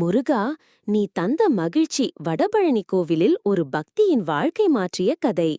முருகா நீ தந்த மகிழ்ச்சி வடபழனி கோவிலில் ஒரு பக்தியின் வாழ்க்கை மாற்றிய கதை.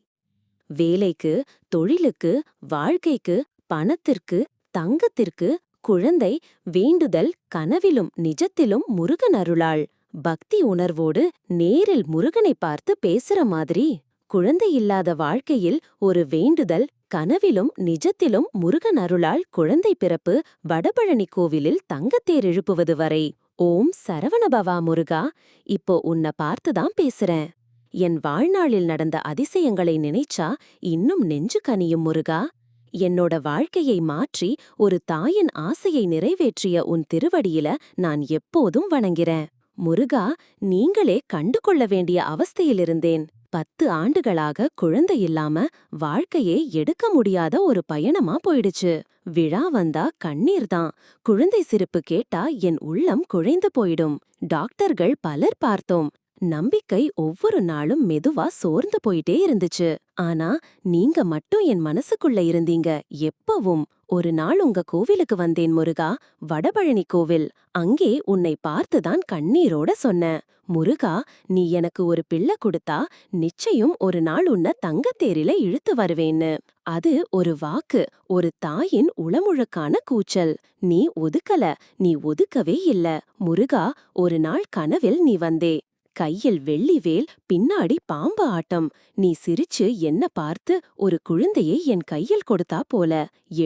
வேலைக்கு தொழிலுக்கு வாழ்க்கைக்கு பணத்திற்கு தங்கத்திற்கு குழந்தை வேண்டுதல் கனவிலும் நிஜத்திலும் முருகன் அருளாள். பக்தி உணர்வோடு நேரில் முருகனை பார்த்து பேசுற மாதிரி. குழந்தை இல்லாத வாழ்க்கையில் ஒரு வேண்டுதல் கனவிலும் நிஜத்திலும் முருகன் அருளால் குழந்தை பிறப்பு வடபழனி கோவிலில் தங்கத்தேர் எழுப்புவது வரை. ஓம் சரவணபவா முருகா இப்போ உன்னை பார்த்துதான் பேசுறேன். என் வாழ்நாளில் நடந்த அதிசயங்களை நினைச்சா இன்னும் நெஞ்சு கனியும் முருகா. என்னோட வாழ்க்கையை மாற்றி ஒரு தாயின் ஆசையை நிறைவேற்றிய உன் திருவடியில நான் எப்போதும் வணங்கிறேன். முருகா நீங்களே கண்டு கொள்ள வேண்டிய அவஸ்தையிலிருந்தேன். பத்து ஆண்டுகளாக குழந்தை இல்லாம வாழ்க்கையே எடுக்க முடியாத ஒரு பயணமா போயிடுச்சு. விழா வந்தா கண்ணீர் தான். குழந்தை சிரிப்பு கேட்டா என் உள்ளம் குழைந்து போயிடும். டாக்டர்கள் பலர் பார்த்தோம். நம்பிக்கை ஒவ்வொரு நாளும் மெதுவா சோர்ந்து போயிட்டே இருந்துச்சு. ஆனா நீங்க மட்டும் என் மனசுக்குள்ள இருந்தீங்க. எப்பவும் ஒரு நாள் உங்க கோவிலுக்கு வந்தேன் முருகா. வடபழனி கோவில். அங்கே உன்னை பார்த்துதான் கண்ணீரோட சொன்னேன். முருகா நீ எனக்கு ஒரு பிள்ளை கொடுத்தா நிச்சயம் ஒரு நாள் உன்னை தங்கத்தேரில இழுத்து வருவேன்னு. அது ஒரு வாக்கு ஒரு தாயின் உளமுழக்கான கூச்சல். நீ ஒதுக்கல. நீ ஒதுக்கவே இல்ல. முருகா ஒரு நாள் கனவில் நீ வந்தே. கையில் வெள்ளிவேல் பின்னாடி பாம்பு ஆட்டம். நீ சிரிச்சு என்ன பார்த்து ஒரு குழந்தையை என் கையில் கொடுத்தா போல.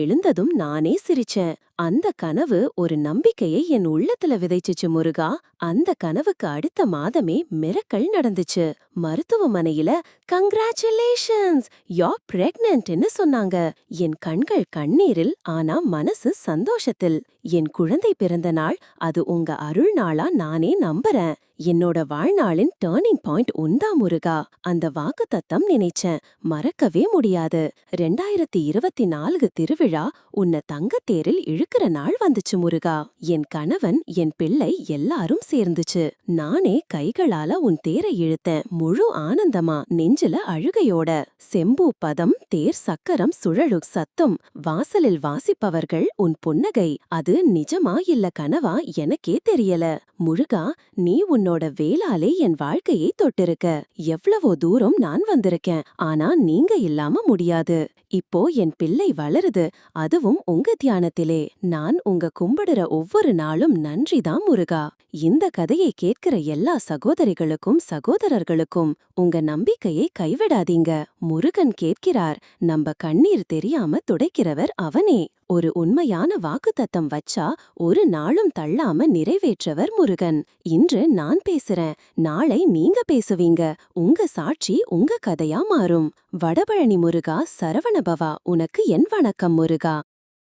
எழுந்ததும் நானே சிரிச்சேன். அந்த கனவு ஒரு நம்பிக்கையை என் உள்ளத்துல விதைச்சுச்சு முருகா. அந்த கனவுக்கு அடுத்த மாதமே மிரக்கல் நடந்துச்சு. மருத்துவமனையில கங்க்ராச்சுலேஷன்ஸ் யோ பிரெக்னன்ட்னு சொன்னாங்க. என் கண்கள் கண்ணீரில் ஆனா மனசு சந்தோஷத்தில். என் குழந்தை பிறந்த நாள் அது உங்க அருள் நாளா நானே நம்புறேன். என்னோட வாழ்நாளின் டேர்னிங் பாயிண்ட் உந்தா முருகா? அந்த வாக்கு தத்தம் நினைச்சேன். மறக்கவே முடியாது. ரெண்டாயிரத்தி இருபத்தி நான்கு திருவிழா உன்னை தங்கத்தேரில் இழு இழுக்கிற நாள் வந்துச்சு முருகா. என் கணவன் என் பிள்ளை எல்லாரும் சேர்ந்துச்சு. நானே கைகளால உன் தேரை இழுத்தேன். முழு ஆனந்தமா நெஞ்சில அழுகையோட. செம்பூ பதம் தேர் சக்கரம் சுழலு சத்தம். வாசலில் வாசிப்பவர்கள் உன் புன்னகை. அது நிஜமா இல்ல கனவா? எனக்கே தெரியல. முருகா நீ உன்னோட வேலாலே என் வாழ்க்கையை தொட்டிருக்க. எவ்வளவோ தூரம் நான் வந்திருக்கேன் ஆனா நீங்க இல்லாம முடியாது. இப்போ என் பிள்ளை வளருது அதுவும் உங்க தியானத்திலே. நான் உங்க கும்பிடுற ஒவ்வொரு நாளும் நன்றிதான் முருகா. இந்த கதையை கேட்கிற எல்லா சகோதரிகளுக்கும் சகோதரர்களுக்கும் உங்க நம்பிக்கையை கைவிடாதீங்க. முருகன் கேட்கிறார் நம்ம கண்ணீர் தெரியாம துடைக்கிறவர் அவனே. ஒரு உண்மையான வாக்குத்தத்தம் வச்சா ஒரு நாளும் தள்ளாம நிறைவேற்றவர் முருகன். இன்று நான் பேசுறேன் நாளை நீங்க பேசுவீங்க. உங்க சாட்சி உங்க கதையா மாறும். வடபழனி முருகா சரவணபவா உனக்கு என் வணக்கம் முருகா.